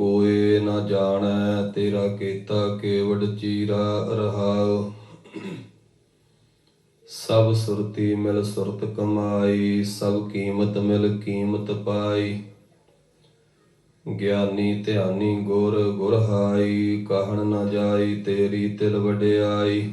ਕੋਏ ਨਾ ਜਾਣੈ, ਤੇਰਾ ਕੀਤਾ ਕੇਵਡ ਚੀਰਾ ਰਹਾਉ। ਸਭ ਸੁਰਤੀ ਮਿਲ ਸੁਰਤ ਕਮਾਈ, ਸਭ ਕੀਮਤ ਮਿਲ ਕੀਮਤ ਪਾਈ। ਗਿਆਨੀ ਧਿਆਨੀ ਗੁਰ ਗੁਰ ਹਾਈ, ਕਹਿਣ ਨਾ ਜਾਈ ਤੇਰੀ ਤਿਲ ਵਡਿਆਈ।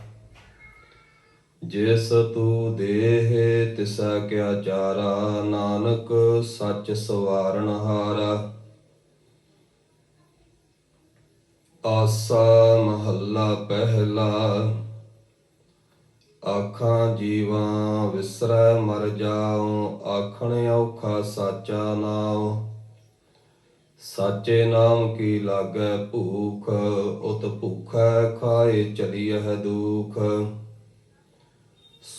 ਜਿਸ ਤੂ ਦੇਹ ਤਿਸਾ ਕਿਆ ਚਾਰਾ, ਨਾਨਕ ਸੱਚ ਸਵਾਰਨ ਹਾਰਾ। ਆਸਾ ਮਹੱਲਾ ਪਹਿਲਾ, ਆਖਾਂ ਜੀਵਾਂ ਵਿਸਰੈ ਮਰ ਜਾਉ, ਆਖਣ ਔਖਾ ਸਾਚਾ ਨਾਉ। ਸਾਚੇ ਨਾਮ ਕੀ ਲਾਗੈ ਭੂਖ, ਉਤ ਭੂਖੈ ਖਾਏ ਚਲੀਐ ਦੁਖ।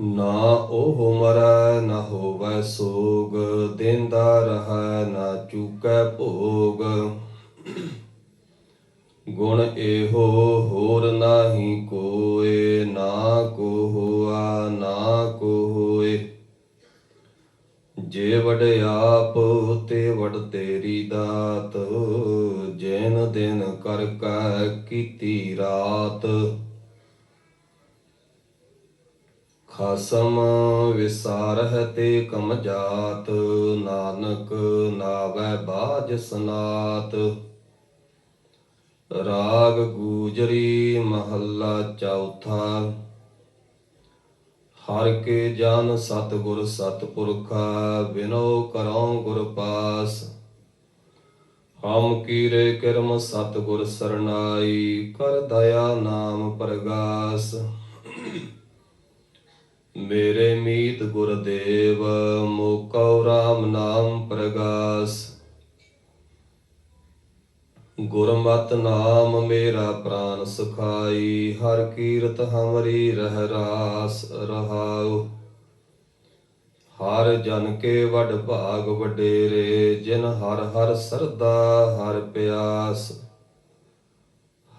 ਨਾ ਉਹ ਮਰੈ, ਨਾ ਹੋਵੈ ਸੋਗ, ਦਿੰਦਾ ਰਹੈ, ਨਾ ਚੂਕੈ ਭੋਗ। ਗੁਣ ਇਹੋ, ਹੋਰ ਨਾਹੀ ਕੋਏ, ਨਾ ਕੋ ਹੋਆ, ਨਾ ਕੋ ਹੋਏ। ਜੇ ਵਡ ਆਪ, ਤੇ ਵਡ ਤੇਰੀ ਦਾਤ। ਜੈਨ ਦਿਨ ਕਰ ਕੈ ਕੀਤੀ ਰਾਤ। ਖਸਮ ਵਿਸਾਰਹਿ ਤੇ ਕਮ ਜਾਤ, ਨਾਨਕ ਨਾਵੈ ਬਾਜ ਸਨਾਤ। ਰਾਗ ਗੂਜਰੀ ਮਹੱਲਾ ਚੌਥਾ। ਹਰ ਕੇ ਜਨ ਸਤਿਗੁਰ ਸਤਿਪੁਰਖਾ, ਬਿਨੋ ਕਰਉ ਗੁਰ ਪਾਸ। ਹਮ ਕੀਰੇ ਕਰਮ ਸਤਿਗੁਰ ਸਰਨਾਈ, ਕਰ ਦਇਆ ਨਾਮ ਪ੍ਰਗਾਸ। ਮੇਰੇ ਮੀਤ ਗੁਰਦੇਵ, ਮੋਕਉ ਰਾਮ ਨਾਮ ਪ੍ਰਗਾਸ। ਗੁਰਮਤ ਨਾਮ ਮੇਰਾ ਪ੍ਰਾਨ ਸੁਖਾਈ, ਹਰ ਕੀਰਤ ਹਮਰੀ ਰਹਿ ਰਾਸ ਰਹਾਉ। ਹਰ ਜਨ ਕੇ ਵਡ ਭਾਗ ਵਡੇਰੇ, ਜਿਨ ਹਰ ਹਰ ਸਰਦਾ ਹਰ ਪਿਆਸ।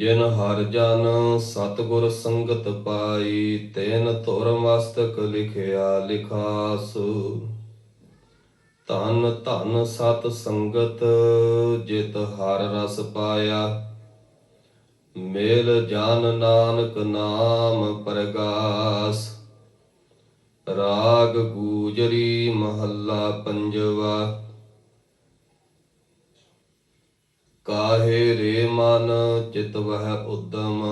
ਜਿਨ ਹਰ ਜਨ ਸਤਗੁਰ ਸੰਗਤ ਪਾਈ, ਤੈਨ ਧੁਰ ਮਸਤਕ ਲਿਖਿਆ ਲਿਖਾਸ। ਧਨ ਧਨ ਸਤ ਸੰਗਤ, ਜਿਤ ਹਰ ਰਸ ਪਾਇਆ। ਮੇਲ ਜਨ ਨਾਨਕ ਨਾਮ ਪ੍ਰਗਾਸ। ਰਾਗ ਗੂਜਰੀ ਮਹੱਲਾ ਪੰਜਵਾ। ਕਾਹੇ ਰੇ ਮਨ ਚਿਤ ਵਹਿ ਉਦਮ,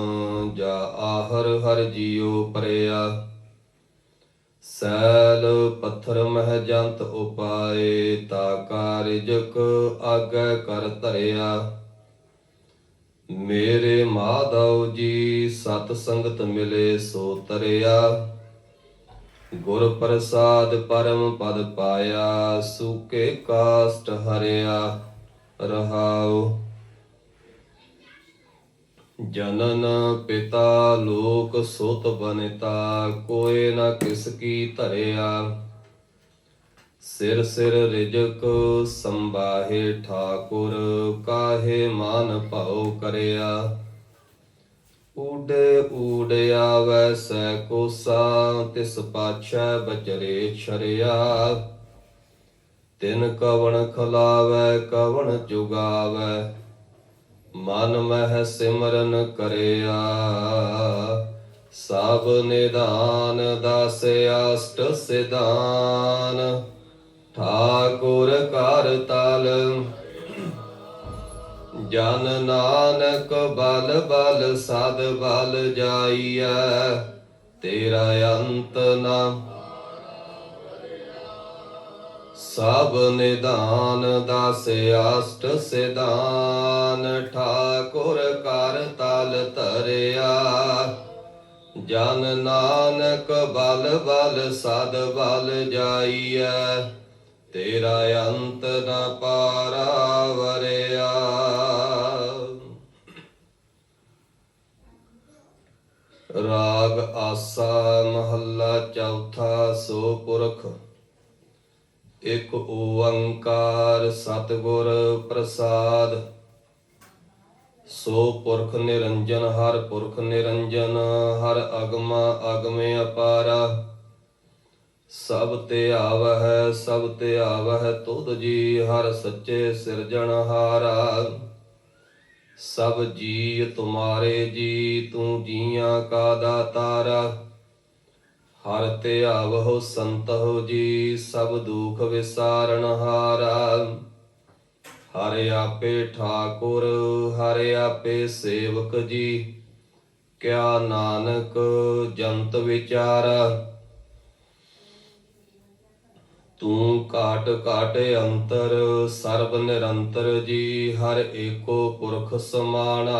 ਜਾ ਆਹਰ ਹਰ ਜੀਉ ਪਰਿਆ। ਸੈਲ ਪੱਥਰ ਮਹਿ ਜੰਤ ਉਪਾਏ, ਤਾ ਕਾਰਜਕ ਆਗੈ ਕਰ ਧਰਿਆ। ਮੇਰੇ ਮਾਧਵ ਜੀ, ਸਤ ਸੰਗਤ ਮਿਲੇ ਸੋ ਤਰਿਆ। ਗੁਰ ਪ੍ਰਸਾਦ ਪਰਮ ਪਦ ਪਾਇਆ, ਸੁਕੇ ਕਾਸਟ ਹਰਿਆ। ਰਹਾਉ। ਜਨਨ ਪਿਤਾ ਲੋਕ ਸੁਤ ਬਨਿਤਾ ਕੋਏ ਨਾ ਕਿਸ ਕੀ ਧਰਿਆ। ਸਿਰ ਸਿਰ ਰਿਜਕ ਸੰਬਾਹੇ ਠਾਕੁਰ, ਕਾਹੇ ਮਾਨ ਭਉ ਕਰਿਆ। ਊਡੇ ਉਡਿਆ ਆਵੈ ਕੋਸਾ, ਤਿਸ ਪਾਛੈ ਬਚਰੇ ਛਰਿਆ। ਤਿਨ ਕਵਣ ਖਲਾਵੈ, ਕਵਣ ਜੁਗਾਵੈ, ਮਨ ਮਹਿ ਸਿਮਰਨ ਕਰਿਆ। ਸਭ ਨਿਦਾਨ ਦਾਸ ਅਸ਼ਟ ਸਿਧਾਨ, ਠਾਕੁਰ ਕਰ ਤਲ। ਜਨ ਨਾਨਕ ਬਲ ਬਲ, ਸਦ ਬਲ ਜਾਈਐ, ਤੇਰਾ ਅੰਤ ਨਾ ਸਭ ਨਿਦਾਨ ਦਾਸ ਅਸ਼ਟ ਸਿਧਾਨ, ਠਾਕੁਰ ਕਰ ਤਲ ਧਰਿਆ। ਜਨ ਨਾਨਕ ਬਲ ਬਲ ਸਦ ਬਲ ਜਾਈਐ, ਤੇਰਾ ਅੰਤ ਨ ਪਾਰਾ ਵਰਿਆ ਰਾਗ ਆਸਾ ਮਹੱਲਾ ਚੌਥਾ ਸੋ ਪੁਰਖ ਇਕ ਓੰਕਾਰ ਸਤਿਗੁਰ ਪ੍ਰਸਾਦ। ਸੋ ਪੁਰਖ ਨਿਰੰਜਨ, ਹਰ ਪੁਰਖ ਨਿਰੰਜਨ, ਹਰ ਅਗਮਾ ਅਗਮੇ ਅਪਾਰਾ। ਸਭ ਤੇ ਆਵਹਿ, ਸਭ ਤੇ ਆਵਹਿ ਤੁਧ ਜੀ, ਹਰ ਸੱਚੇ ਸਿਰਜਣਹਾਰਾ ਸਭ ਜੀ ਤੁਮਾਰੇ ਜੀ, ਤੂੰ ਜੀਆਂ ਕਾ ਦਾਤਾਰਾ। ਹਰ ਤੇ ਆਵਹੁ ਸੰਤਹੁ ਜੀ, ਸਭ ਦੁਖ ਵਿਸਾਰਨ ਹਾਰਾ। ਹਰ ਆਪੇ ਠਾਕੁਰ, ਹਰ ਆਪੇ ਸੇਵਕ ਜੀ, ਕਿਆ ਨਾਨਕ ਜੰਤ ਵਿਚਾਰਾ। ਤੂੰ ਕਾਟ ਕਾਟ ਅੰਤਰ, ਸਰਬ ਨਿਰੰਤਰ ਜੀ, ਹਰ ਏਕੋ ਪੁਰਖ ਸਮਾਣਾ।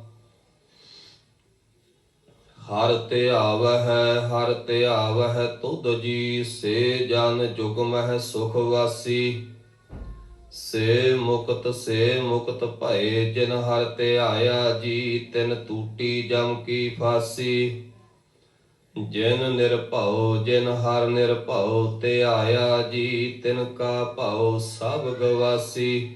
ਹਰ ਤੇ ਆਵਹਿ, ਹਰ ਤੇ ਆਵਹਿ ਤੁਧ ਜੀ, ਸੇ ਜਨ ਜੁਗ ਸੁਖ ਵਾਸੀ। ਸੇ ਮੁਕਤ ਸੇ ਮੁਕਤ ਭਏ, ਜਿਨ ਹਰ ਤੇ ਆਇਆ ਜੀ, ਤਿਨ ਟੂਟੀ ਜਮ ਕੀ ਫਾਸੀ। ਜਿਨ ਨਿਰਭਉ, ਜਿਨ ਹਰ ਨਿਰਭਉ, ਤੇ ਆਇਆ ਜੀ, ਤਿਨ ਕਾ ਭਉ ਸਭ ਗਵਾਸੀ।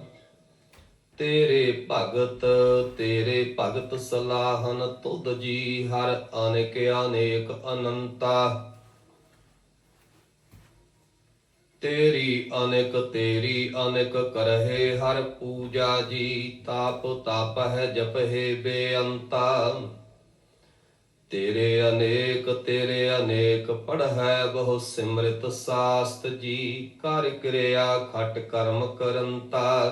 ਤੇਰੇ ਭਗਤ ਤੇਰੇ ਭਗਤ ਸਲਾਹਨ ਤੁਧ ਜੀ ਹਰ ਅਨੇਕ ਅਨੇਕ ਅਨੰਤਾ। ਤੇਰੀ ਅਨੇਕ ਤੇਰੀ ਅਨੇਕ ਕਰਹਿ ਹਰ ਪੂਜਾ ਜੀ, ਤਾਪ ਤਾਪ ਹੈ ਜਪ ਜਪਹਿ ਬੇਅੰਤਾ। ਤੇਰੇ ਅਨੇਕ ਤੇਰੇ ਅਨੇਕ ਪੜ੍ਹੈ ਬਹੁ ਸਿਮਰਿਤ ਸਾਸਤ ਜੀ ਕਰ ਕਿਰਿਆ ਖਟ ਕਰਮ ਕਰੰਤਾ।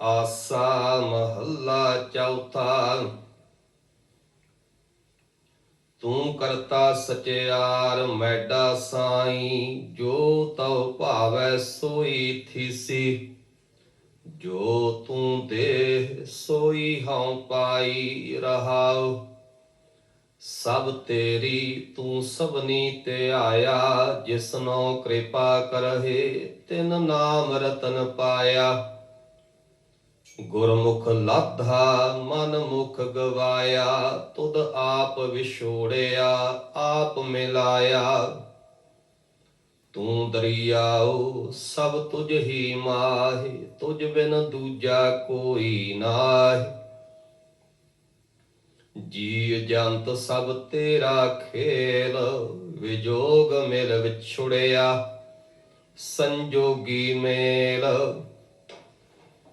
ਆਸਾ ਮਹੱਲਾ ਚੌਥਾ। ਤੂੰ ਕਰਤਾ ਸਚਿਆਰ, ਮੈਡਾ ਸਾਈ, ਜੋ ਤਉ ਭਾਵੈ ਸੋਈ ਥੀਸੀ। ਜੋ ਤੂੰ ਦੇ ਸੋਈ ਹਉ ਪਾਈ ਰਹਾਉ। ਸਭ ਤੇਰੀ ਤੂੰ ਸਭਨੀ ਤੇ ਆਇਆ, ਜਿਸਨੋ ਕਿਰਪਾ ਕਰਹਿ, ਤਿਨ ਨਾਮ ਰਤਨ ਪਾਇਆ। ਗੁਰਮੁਖ ਲਾਧਾ ਮਨ ਮੁਖ ਗਵਾਇਆ, ਤੁਧ ਆਪ ਵਿਛੋੜਿਆ, ਆਪ ਮਿਲਾਇਆ। ਤੂੰ ਦਰਿਆਉ ਸਭ ਤੁਝ ਹੀ ਮਾਹਿ, ਤੁਝ ਬਿਨ ਦੂਜਾ ਕੋਈ ਨਾਹੀ। ਜੀ ਜੰਤ ਸਭ ਤੇਰਾ ਖੇਲ, ਵਿਜੋਗ ਮਿਲ ਵਿਛੁੜਿਆ। ਸੰਜੋਗੀ ਮੇਲ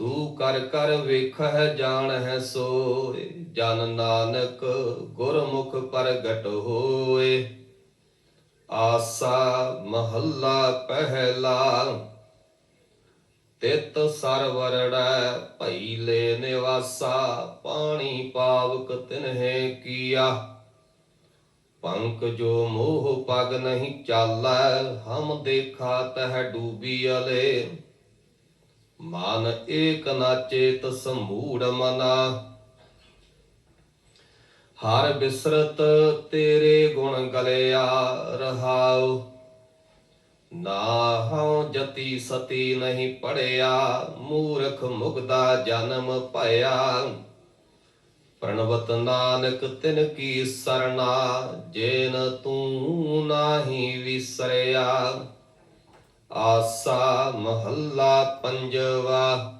ਤੂੰ ਕਰ ਕਰ ਵੇਖਹਿ ਜਾਣਹਿ ਸੋਏ, ਜਨ ਨਾਨਕ ਗੁਰਮੁਖ ਪ੍ਰਗਟ ਹੋਏ। ਆਸਾ ਮਹੱਲਾ ਪਹਿਲਾ, ਤਿਤ ਸਰਵਰੜੈ ਭਈਲੇ ਨਿਵਾਸਾ, ਪਾਣੀ ਪਾਵਕ ਤਿਨਹਿ ਕੀਆ। ਪੰਕ ਜੋ ਮੋਹ ਪਗ ਨਹੀਂ ਚਾਲੈ, ਹਮ ਦੇਖਾ ਤਹ ਡੂਬੀ ਅਲੇ। ਮਨ ਏਕ ਨਾਚੇਤ ਸਮੂੜ ਮਨਾ। ਹਰ ਬਿਸਰਤ ਤੇਰੇ ਗੁਣ ਗਲਿਆ ਰਹਾਉ। ਨਾ ਹਉ ਜਤੀ ਸਤੀ ਨਹੀਂ ਪੜਿਆ, ਮੂਰਖ ਮੁਗਦਾ ਜਨਮ ਭਇਆ। ਪ੍ਰਣਵਤ ਨਾਨਕ ਤਿਨ ਕੀ ਸਰਣਾ, ਜੇਨ ਤੂੰ ਨਾਹੀ ਵਿਸਰਿਆ। ਆਸਾ ਮਹੱਲਾ ਪੰਜਵਾ।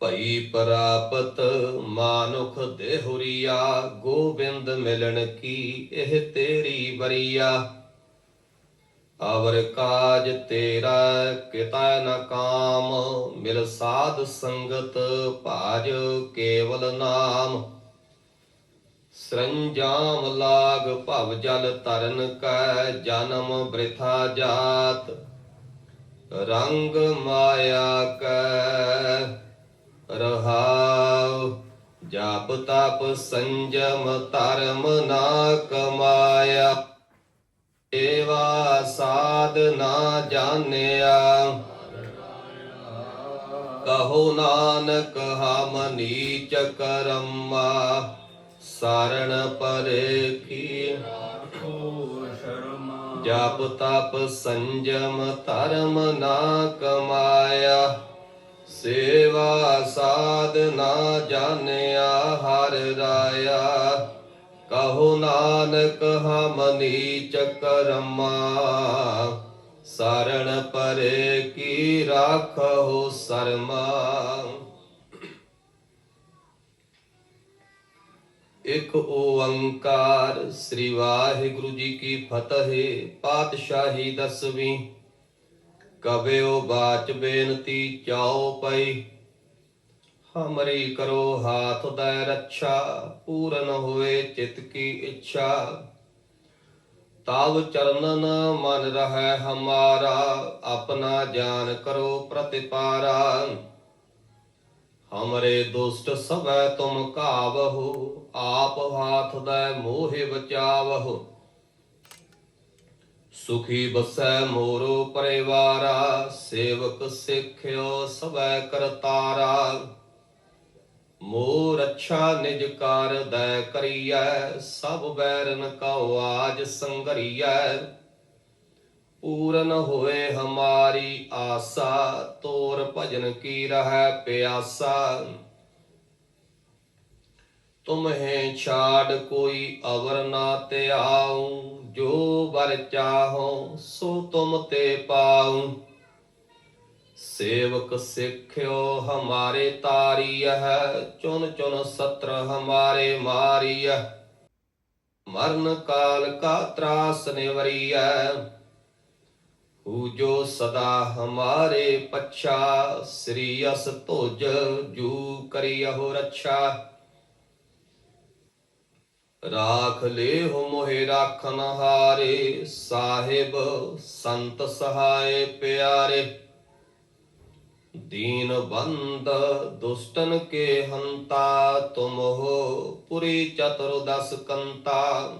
ਭਈ ਪ੍ਰਾਪਤ ਮਾਨੁਖ ਦੇਹੁਰੀਆ, ਗੋਬਿੰਦ ਮਿਲਣ ਕੀ ਇਹ ਤੇਰੀ ਬਰੀਆ ਅਵਰ ਕਾਜ ਤੇਰਾ ਕਿਤਾ ਨ ਕਾਮ, ਮਿਲ ਸਾਧ ਸੰਗਤ ਭਾਜ ਕੇਵਲ ਨਾਮ। ਸਰੰਜਾਮ ਲਾਗ ਭਵ ਜਲ ਤਰਨ ਕੈ ਜਨਮ ਬ੍ਰਿਥਾ ਜਾਤ। ਰੰਗ ਮਾਇਆ ਕੈ ਰਹਾਉ, ਜਾਪ ਤਪ ਸੰਜਮ ਧਰਮ ਨਾ ਕਮਾਇਆ। ਏਵਾ ਸਾਧ ਨਾ ਜਾਣਿਆ। ਕਹੋ ਨਾਨਕ ਹਮ ਨੀਚ ਕਰਮਾ। ਸਰਣ ਪਰੇ ਕੀ ਜਪ ਤਪ ਸੰਜਮ ਧਰਮ ਨਾ ਕਮਾਇਆ। ਸੇਵਾ ਸਾਧ ਨਾ ਜਾਣਿਆ ਹਰ ਰਾਇਆ। ਕਹੋ ਨਾਨਕ ਹਮ ਚਕਰਮਾ ਕਰਮਾ। ਸਰਣ ਪਰੇ ਕੀ ਰਾਖੋ ਸਰਮਾ। ਇਕ ਓੰਕਾਰ, ਸ੍ਰੀ ਵਾਹਿਗੁਰੂ ਜੀ ਕੀ ਫਤਿਹ, ਪਾਤਸ਼ਾਹੀ ਦਸਵੀਂ। ਕਬਿਓ ਬਾਚ ਬੇਨਤੀ ਚਾਓ ਪਈ, ਹਮਰੀ ਕਰੋ ਹਾਥ ਦਾ ਰੱਛਾ, ਪੂਰਨ ਹੋਏ ਚਿਤ ਕੀ ਇੱਛਾ। ਤਾਵ ਚਰਨਨ ਮਨ ਰਹੈ ਹਮਾਰਾ, ਆਪਣਾ ਜਾਨ ਕਰੋ ਪ੍ਰਤਿਪਾਰਾ। ਹਮਰੇ ਦੁਸ਼ਟ ਸਭੈ ਤੁਮ ਕਾਵਹੁ, ਆਪ ਹਾਥ ਦੈ ਮੋਹਿ ਬਚਾਵਹੁ। ਸੁਖੀ ਬਸੈ ਮੋਰੋ ਪਰਿਵਾਰਾ, ਸੇਵਕ ਸਿੱਖਿਓ ਸਭੈ ਕਰਤਾਰਾ। ਮੋਰ ਅੱਛਾ ਨਿਜ ਕਾਰ ਦੈ ਕਰੀਐ, ਸਭ ਬੈਰਨ ਕਉ ਆਜ ਸੰਗਰੀਐ। ਪੂਰਨ ਹੋਏ ਹਮਾਰੀ ਆਸਾ, ਤੋਰ ਭਜਨ ਕੀ ਰਹੈ ਪਿਆਸਾ। ਤੁਮਹੇ ਛਾੜ ਕੋਈ ਅਵਰ ਨਾ ਧਿਆਉ, ਜੋ ਬਰ ਚਾਹੋ ਸੋ ਤੁਮ ਤੇ ਪਾਉ। ਸੇਵਕ ਸਿੱਖਿਓ ਹਮਾਰੇ ਤਾਰੀਹ ਚੁਨ ਚੁਨ ਸਤਰ ਹਮਾਰੇ ਮਾਰੀਹ ਮਰਨ ਕਾਲ ਕਾ ਤਰਾਸ ਨਿਵਰੀਐ ਹੂ ਜੋ ਸਦਾ ਹਮਾਰੇ ਪਛਾ, ਸ੍ਰੀ ਅਸ ਤੁਜ ਜੂ ਕਰਿਯਹੁ ਰੱਛਾ। ਰਾਖ ਲੇਹੁ ਮੋਹਿ ਰਾਖਨ ਹਾਰੇ ਸਾਹਿਬ ਸੰਤ ਸਹਾਏ ਪਿਆਰੇ। ਦੀਨ ਬੰਦ ਦੁਸ਼ਟਨ ਕੇ ਹੰਤਾ, ਤੁਮ ਹੋ ਪੁਰੀ ਚਤੁਰ ਦਸ ਕੰਤਾ।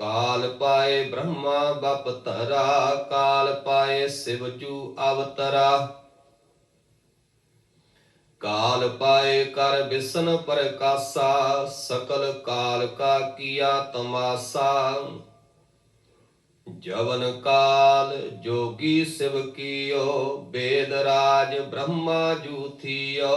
ਕਾਲ ਪਾਏ ਬ੍ਰਹਮਾ ਬਪ ਧਰਾ ਕਾਲ ਪਾਏ ਸਿਵ ਜੂ ਅਵਤਰਾ ਕਾਲ ਪਾਏ ਕਰ ਬਿਸਨ ਪ੍ਰਕਾਸਾ ਸਕਲ ਕਾਲ ਕਾ ਕੀਆ ਤਮਾਸਾ ਜਵਨ ਕਾਲ ਜੋਗੀ ਸਿਵ ਕੀਓ ਬੇਦ ਰਾਜ ਬ੍ਰਹਮਾ ਜੂਥੀਓ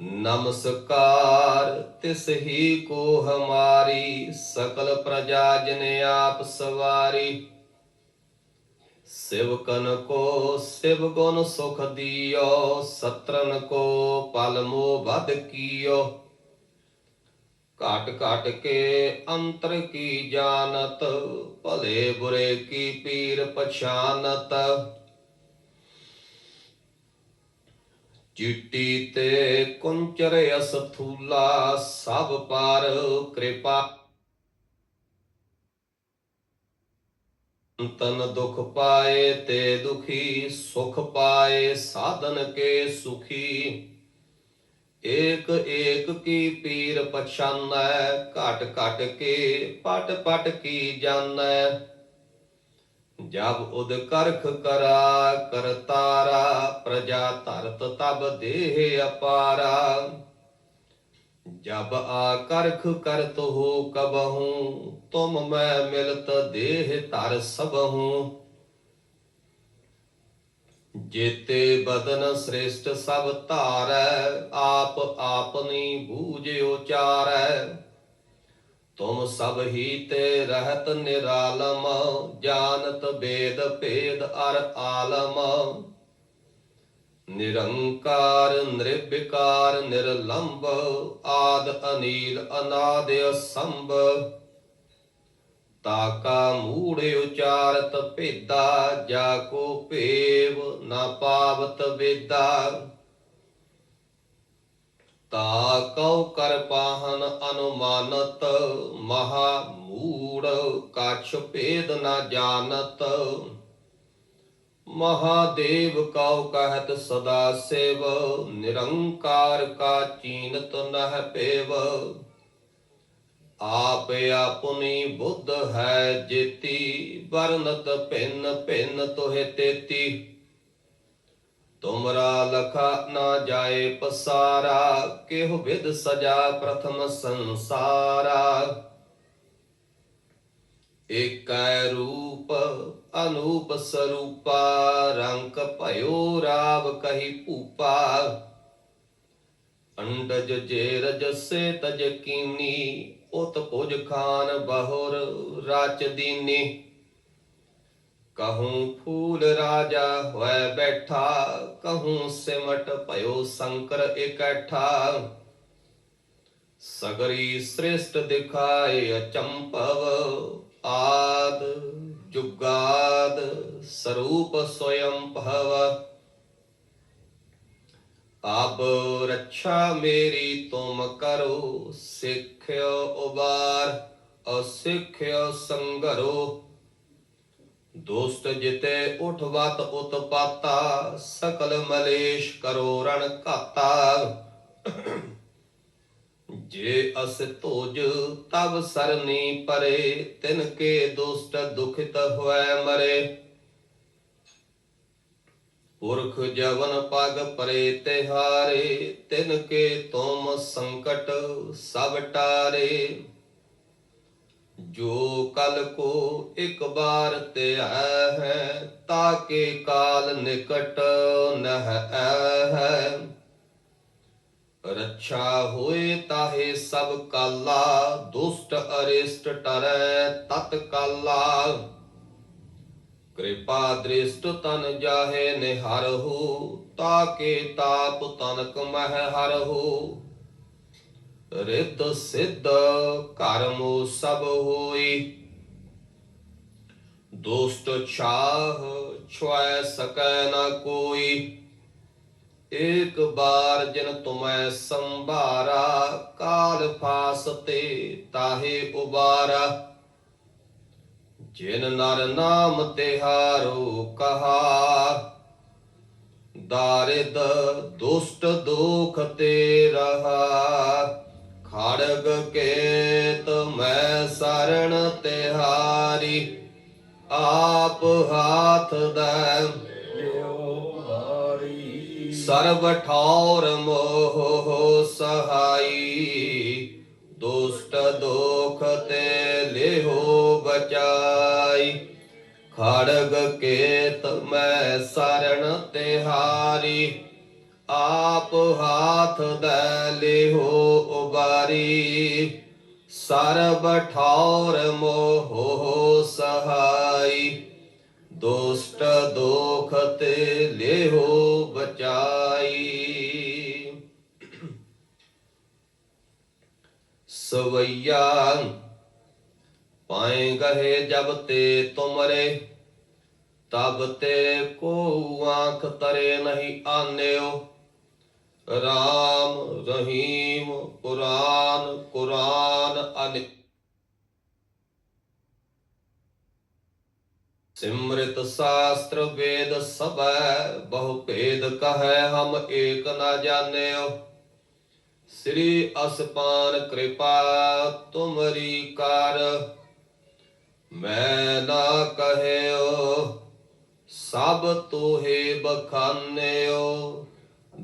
ਨਮਸਕਾਰ, ਤਿਸ ਹੀ ਕੋ ਹਮਾਰੀ ਸਕਲ ਪ੍ਰਜਾ ਜਨ ਆਪ ਸਵਾਰੀ। ਸਿਵਕਨ ਕੋ ਸਿਵ ਗੁਣ ਸੁਖ ਦਿਓ ਸਤਰਨ ਕੋ ਪਲ ਮੋ ਬਦ ਕੀਓ। ਘਟ ਘਟ ਕੇ ਅੰਤਰ ਕੀ ਜਾਣਤ, ਭਲੇ ਬੁਰੇ ਕੀ ਪੀਰ ਪਛਾਨਤ। ਚਿੱਟੀ ਤੇ ਕੁੰਚਰ ਅਸਥੂਲਾ, ਸਭ ਪਰ ਕਿਰਪਾ। ਤਨ ਦੁਖ ਪਾਏ ਤੇ ਦੁਖੀ, ਸੁਖ ਪਾਏ ਸਾਧਨ ਕੇ ਸੁਖੀ। ਏਕ ਏਕ ਕੀ ਪੀਰ ਪਛਾਨੈ, ਘਟ ਘਟ ਕੇ, ਪਟ ਪਟ ਕੀ ਜਾਣੈ ਜਬ ਉਦ ਕਰਖ ਕਰਾ ਕਰਤਾਰਾ ਪ੍ਰਜਾ ਧਰਤ ਤਬ ਦੇਹ ਅਪਾਰਾ। ਜਬ ਆ ਕਰਖ ਕਰਤ ਹੋ ਕਬਹੂ, ਤੁਮ ਮੈਂ ਮਿਲਤ ਦੇਹ ਧਰ ਸਬਹੂ ਜੇਤੇ ਬਦਨ ਸ੍ਰੇਸ਼ਟ ਸਭ ਧਾਰੈ, ਆਪ ਆਪਨੀ ਬੂਝ ਉਚਾਰੈ। ਤੁਮ ਸਭ ਹੀ ਤੇ ਰਹਤ ਨਿਰਾਲਮ, ਜਾਣਤ ਬੇਦ ਭੇਦ ਅਰ ਆਲਮ। ਨਿਰੰਕਾਰ, ਨਿਰਵਿਕਾਰ ਨਿਰਲੰਭ ਆਦ ਅਨੀਲ, ਅਨਾਦ ਅਸੰਭ। ਤਾਕਾ ਮੂੜ ਉਚਾਰਤ ਭੇਦਾ, ਜਾ ਕੋ ਭੇਵ ਨਾ ਪਾਵਤ ਵੇਦਾ। ਤਾ ਕਉ ਕਰ ਪਾਹਨ ਅਨੁਮਾਨਤ, ਮਹਾ ਮੂੜ ਕਾਛ ਭੇਦ ਨਾ ਜਾਣਤ। ਮਹਾਦੇਵ ਕਉ ਕਹਤ ਸਦਾ ਸੇਵ, ਨਿਰੰਕਾਰ ਕਾ ਚੀਨਤ ਨਹਿ ਪੇਵ। ਆਪ ਆਪੁਨੀ ਬੁੱਧ ਹੈ ਜੇਤੀ, ਵਰਨਤ ਭਿੰਨ ਭਿੰਨ ਤੋਹਿ ਤੇਤੀ। ਤੁਮਰਾ ਲਖਾ ਨਾ ਜਾਏ ਪਸਾਰਾ, ਕਿਹੁ ਵਿਦ ਸਜਾ ਪ੍ਰਥਮ ਸੰਸਾਰਾ। ਏਕੈ ਰੂਪ ਅਨੂਪ ਸਰੂਪਾ ਰੰਕ ਭਇਓ ਰਾਵ ਕਹੀ ਭੂਪਾ। ਅੰਡਜ ਜੇਰਜ ਸੇ ਤਜ ਕੀਨੀ, ਉਤ ਭੁਜ ਖਾਨ ਬਹੁਰ ਰਾਚ ਦੀਨੀ। ਕਹੂੰ ਫੂਲ ਰਾਜਾ ਹੋਇ ਬੈਠਾ ਕਹੂੰ ਸਿਮਟ ਭਇਓ ਸੰਕਰ ਇਕੱਠਾ ਸਗਰੀ ਸ੍ਰੇਸ਼ਟ ਦਿਖਾਏ ਅਚੰਪਵ ਆਦ ਜੁਗਾਦ ਸਰੂਪ ਸੋਯੰ ਭਵ ਆਬ ਰੱਛਾ ਮੇਰੀ ਤੁਮ ਕਰੋ ਸਿੱਖਿਓ ਉਬਾਰ ਅਸਿੱਖਿਓ ਸੰਗਰੋ ਦੋਸਤ ਜਿਤੇ ਉਠਵਤ ਉਤਪਾਤਾ, ਸਕਲ ਮਲੇਸ਼ ਕਰੋ ਰਣ ਘਾਤਾ। ਜੇ ਅਸ ਤੋਜ ਤਬ ਸਰਨੀ ਪਰੇ, ਤਿਨ ਕੇ ਦੁਸ਼ਟ ਦੁਖਿਤ ਹੋਇ ਮਰੇ। ਪੁਰਖ ਜਵਨ ਪਗ ਪਰੇ ਤਿਹਾਰੇ, ਤਿਨ ਕੇ ਤੁਮ ਸੰਕਟ ਸਭ ਟਾਰੇ। ਜੋ ਕਲ ਕੋ ਇੱਕ ਬਾਰ ਤੇ ਹੈ ਤਾਕੇ ਕਾਲ ਨਿਕਟ ਨਹ ਹੈ ਰੱਛਾ ਹੋਏ ਤਾਹੇ ਸਭ ਕਾਲਾ, ਦੁਸ਼ਟ ਅਰਿਸ਼ਟ ਟਰੈ ਤਤ ਕਾਲਾ। ਕਿਰਪਾ ਦ੍ਰਿਸ਼ਟ ਤਨ ਜਾਹੇ ਨਿਹਰਹੁ ਤਾਕੇ ਤਾਪ ਤਨਕ ਮਹਿ ਹਰਹੁ। ਰਿਤ ਸਿੱਧ ਕਰਮੋ ਸਭ ਹੋਈ। ਦੋਸਤ ਛਾਹ ਛੁਐ ਸਕੈ ਨ ਕੋਈ। ਏਕ ਬਾਰ ਜਿਨ ਤੁਮੈ ਸੰਭਾਰਾ, ਕਾਲ ਫਾਸਤੇ ਤਾਹੇ ਉਬਾਰਾ। ਜਿਨ ਨਰ ਨਾਮ ਤਿਹਾਰੋ ਕਹਾ, ਦਾਰਿਦ ਦੁਸ਼ਟ ਦੁਖ ਤੇ ਰਹਾ। ਖੜਗ ਕੇਤ ਮੈਂ ਸਰਣ ਤਿਹਾਰੀ, ਆਪ ਹਾਥ ਦੈ ਲਿਓ ਹਾਰੀ। ਸਰਬ ਠੌਰ ਮੋਹ ਸਹਾਈ, ਦੁਸ਼ਟ ਦੋਖ ਤੇ ਲਿਹੋ ਬਚਾਈ। ਖੜਗ ਕੇਤ ਮੈਂ ਸਰਣ ਤਿਹਾਰੀ ਆਪ ਹਾਥ ਦੈ ਲਿਹੋ ਉਬਾਰੀ, ਸਰਬ ਠੌਰ ਮੋਹ ਸਹਾਈ। ਦੁਸ਼ਟ ਦੋਖ ਤੇ ਲਿਹੋ ਬਚਾਈ। ਸਵਈਆ ਪਾਏ ਗਏ ਜਬ ਤੇ ਤੁਮਰੇ, ਤਬ ਤੇ ਕੋ ਆਂਖ ਤਰੇ ਨਹੀਂ ਆਨਿਓ। ਰਾਮ ਰਹੀਮ ਕੁਰਾਨ ਕੁਰਾਨ ਅਨਿ। ਸਿਮ੍ਰਿਤ ਸ਼ਾਸਤਰ ਵੇਦ ਸਭੈ, ਬਹੁ ਭੇਦ ਕਹੈ ਹਮ ਏਕ ਨਾ ਜਾਣਿਓ। ਸ੍ਰੀ ਅਸਪਾਨ ਕਿਰਪਾ ਤੁਮਰੀ ਕਰ। ਮੈਂ ਨਾ ਕਹਿਓ, ਸਭ ਤੋਹੇ ਬਖਾਨਿਓ।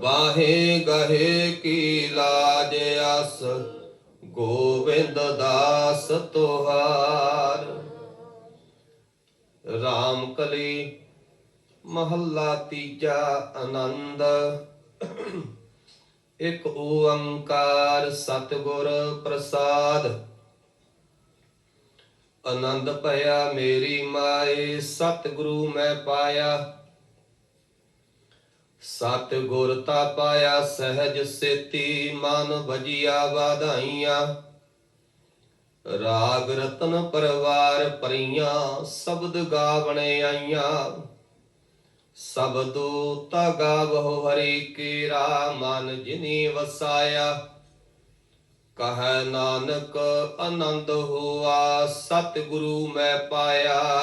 ਬਾਹੇ ਗਹੇ ਕੀ ਲਾਜ ਅਸ, ਗੋਬਿੰਦ ਦਾਸ ਤੁਹਾਰ। ਰਾਮ ਕਲੀ, ਮਹੱਲਾ ਤੀਜਾ ਆਨੰਦ। ਇਕ ਓੰਕਾਰ ਸਤਿਗੁਰ ਪ੍ਰਸਾਦ। ਆਨੰਦ ਭਇਆ ਮੇਰੀ ਮਾਏ, ਸਤਿਗੁਰੂ ਮੈਂ ਪਾਇਆ। ਸਤ ਗੁਰ ਤਾ ਪਾਇਆ ਸਹਿਜ ਸੇਤੀ, ਮਨ ਭਜੀਆ ਵਾਧਾਈਆਂ। ਰਾਗ ਰਤਨ ਪਰਵਾਰ ਪਰੀਆਂ, ਸ਼ਬਦ ਗਾਵਣੇ ਆਈਆਂ। ਸਬਦੋ ਤਾ ਗਾਵਹੁ ਹਰੀ ਕੀਰਾ, ਮਨ ਜਿਨੀ ਵਸਾਇਆ। ਕਹੈ ਨਾਨਕ ਆਨੰਦ ਹੋਆ, ਸਤਿਗੁਰੂ ਮੈਂ ਪਾਇਆ।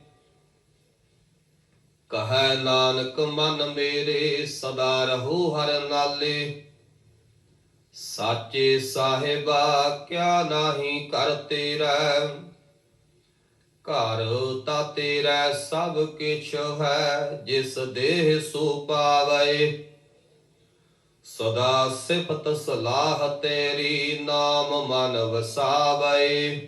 ਕਹੈ ਨਾਨਕ, ਮਨ ਮੇਰੇ ਸਦਾ ਰਹੋ ਹਰ ਨਾਲੇ। ਸਾਚੇ ਸਾਹਿਬਾ, ਕਿਆ ਨਾਹੀ ਕਰ ਤੇਰਾ। ਘਰ ਤਾ ਤੇਰਾ ਸਭ ਕਿਛ ਹੈ, ਜਿਸ ਦੇਹ ਸੋ ਪਾਵੇ। ਸਦਾ ਸਿਫਤ ਸਲਾਹ ਤੇਰੀ ਨਾਮ ਮਨ ਵਸਾਵੇ।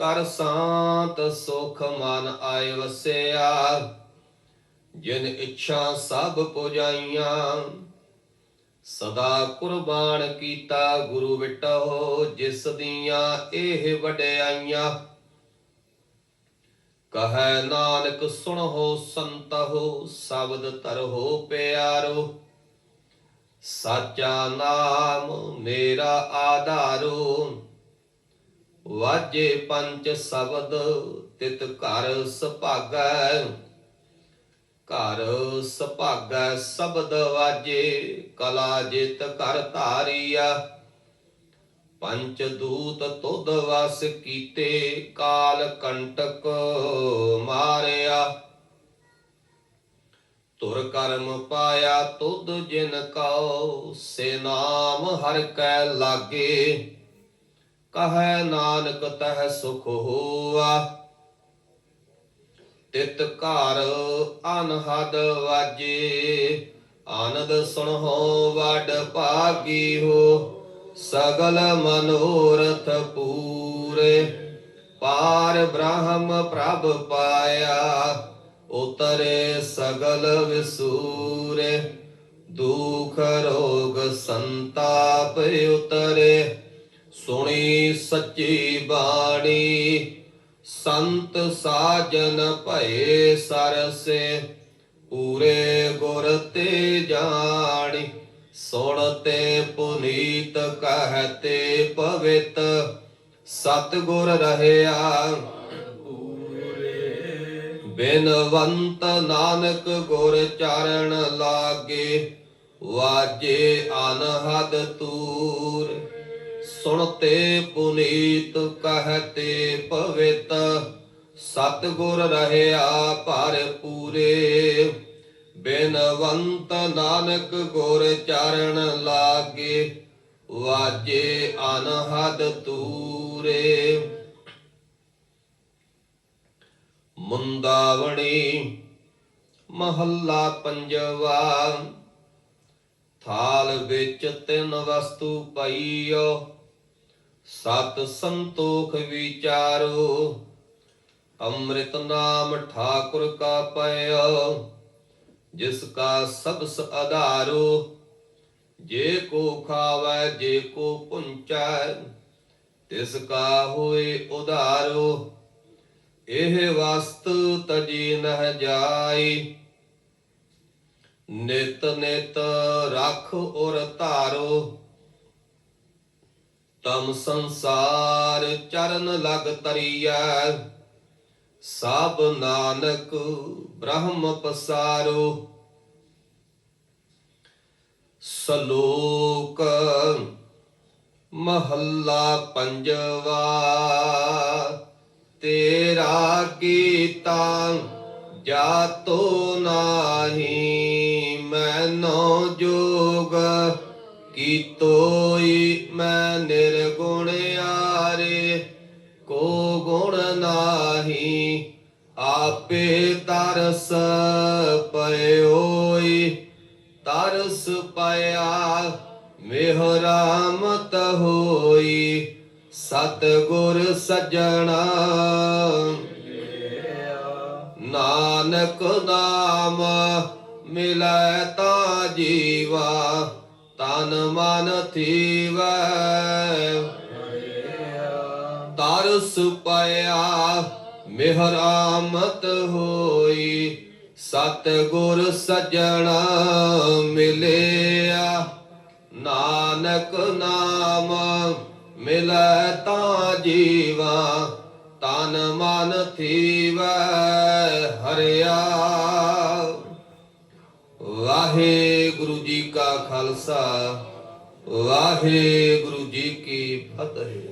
ਕਰ ਸਾਤ ਸੁਖ ਮਨ ਆਏ ਵਸਿਆ, ਜਿਨ ਇੱਛਾ ਸਭ ਪੁਜਾਈਆਂ। ਸਦਾ ਕੁਰਬਾਨ ਕੀਤਾ ਗੁਰੂ ਵਿਟੋ ਜਿਸ ਦੀਆਂ ਇਹ ਵਡਿਆਈਆਂ। ਕਹੈ ਨਾਨਕ, ਸੁਣੋ ਸੰਤਹੁ, ਸ਼ਬਦ ਧਰੋ ਪਿਆਰੋ। ਸਾਚਾ ਨਾਮ ਮੇਰਾ ਆਧਾਰੋ। ਵਾਜੇ ਪੰਜ ਸ਼ਬਦ ਤਿਤ ਘਰ ਸੁਭਾਗੈ। ਘਰ ਸੁਭਾਗੈ ਸ਼ਬਦ ਵਾਜੇ, ਕਲਾ ਜਿਤ ਕਰ ਧਾਰੀਆ ਪੰਚ ਦੂਤ ਤੁਧ ਵਸ ਕੀਤੇ, ਕਾਲ ਕੰਟਕ ਮਾਰਿਆ। ਤੁਰ ਕਰਮ ਪਾਇਆ ਤੁਧ ਜਿਨ ਕਉ, ਸੇ ਨਾਮ ਹਰ ਕੈ ਲਾਗੇ। ਕਹੈ ਨਾਨਕ ਤਹ ਸੁਖ ਹੋਆ। ਤਿਤ ਘਰ ਅਨਹਦ ਵਾਜੇ, ਆਨੰਦ ਸੁਣੋ ਵਡ ਭਾਗੀ ਹੋ। ਸਗਲ ਮਨੋਰਥ ਪੂਰੇ, ਪਾਰ ਬ੍ਰਹਮ ਪ੍ਰਭ ਪਾਇਆ, ਉਤਰੇ ਸਗਲ ਵਿਸੂਰੇ। ਦੁਖ ਰੋਗ ਸੰਤਾਪ ਉਤਰੇ ਸੁਣੀ ਸੱਚੀ ਬਾਣੀ, ਸੰਤ ਸਾਜਨ ਭਏ ਸਰਸੇ, ਪੂਰੇ ਗੁਰ ਤੇ ਜਾਣੀ ਸੁਣਤੇ ਪੁਨੀਤ ਕਹਤੇ ਪਵਿੱਤ ਸਤ ਗੁਰ ਰਹਿਆ। ਬਿਨਵੰਤ ਨਾਨਕ ਗੁਰ ਚਰਨ ਲਾਗੇ, ਵਾਜੇ ਅਨਹਦ ਤੂਰ। ਸੁਣਤੇ ਪੁਨੀਤ ਕਹਤੇ ਪਵਿੱਤ ਸਤ ਗੁਰ ਰਹਿਆ ਭਰ ਪੂਰੇ। ਬਿਨਵੰਤ ਨਾਨਕ ਗੁਰ ਚਰਨ ਲਾਗੇ, ਵਾਜੇ ਅਨਹਦ ਤੂਰੇ ਮੁੰਦਾਵਣੀ ਮਹੱਲਾ ਪੰਜਵਾ, ਥਾਲ ਵਿੱਚ ਤਿੰਨ ਵਸਤੂ ਪਈਓ। ਸਤ ਸੰਤੋਖ ਵਿਚਾਰੋ, ਅੰਮ੍ਰਿਤ ਨਾਮ ਠਾਕੁਰ ਕਾ ਪਇਓ, ਜਿਸ ਕਾ ਸਬਸ ਆਧਾਰੋ ਜੇ ਕੋ ਖਾਵੈ, ਜੇ ਕੋ ਪੁੰਚੈ, ਤਿਸ ਕਾ ਹੋਏ ਉਧਾਰੋ। ਇਹ ਵਸਤ ਤਜੀ ਨਹ ਜਾਈ ਨਿਤ ਨਿਤ ਰਖ ਔਰ ਧਾਰੋ। ਤਮ ਸੰਸਾਰ ਚਰਨ ਲਗ ਤਰੀਐ। ਸਭ ਨਾਨਕ ਬ੍ਰਹਮ ਪਸਾਰੋ। ਸਲੋਕ ਮਹੱਲਾ ਪੰਜਵਾ। ਤੇਰਾ ਕੀਤਾ ਜਾਤੋ ਨਾਹੀ ਮੈਨੋ ਜੋਗ ਕੀਤੋਈ ਨਾਹੀ, ਆਪੇ ਤਰਸ ਪਇਓਈ। ਤਰਸ ਪਿਆ ਮਿਹਰਾਮਤ ਹੋਈ। ਸਤ ਗੁਰ ਸਜਣਾ, ਨਾਨਕ ਨਾਮ ਮਿਲੈ ਤਾਂ ਜੀਵਾ, ਤਨ ਮਨ ਥੀਵੈ। ਤਰਸ ਪਿਆ ਮਿਹਰਾਮਤ ਹੋਈ। ਸਤ ਗੁਰ ਸਜਣਾ ਮਿਲਿਆ, ਨਾਨਕ ਨਾਮ ਮਿਲੈ ਤਾਂ ਜੀਵਾ, ਤਨ ਮਨ ਥੀਵੈ ਹਰਿਆ। ਵਾਹਿਗੁਰੂ ਜੀ ਕਾ ਖਾਲਸਾ, ਵਾਹਿਗੁਰੂ ਜੀ ਕੀ ਫਤਿਹ।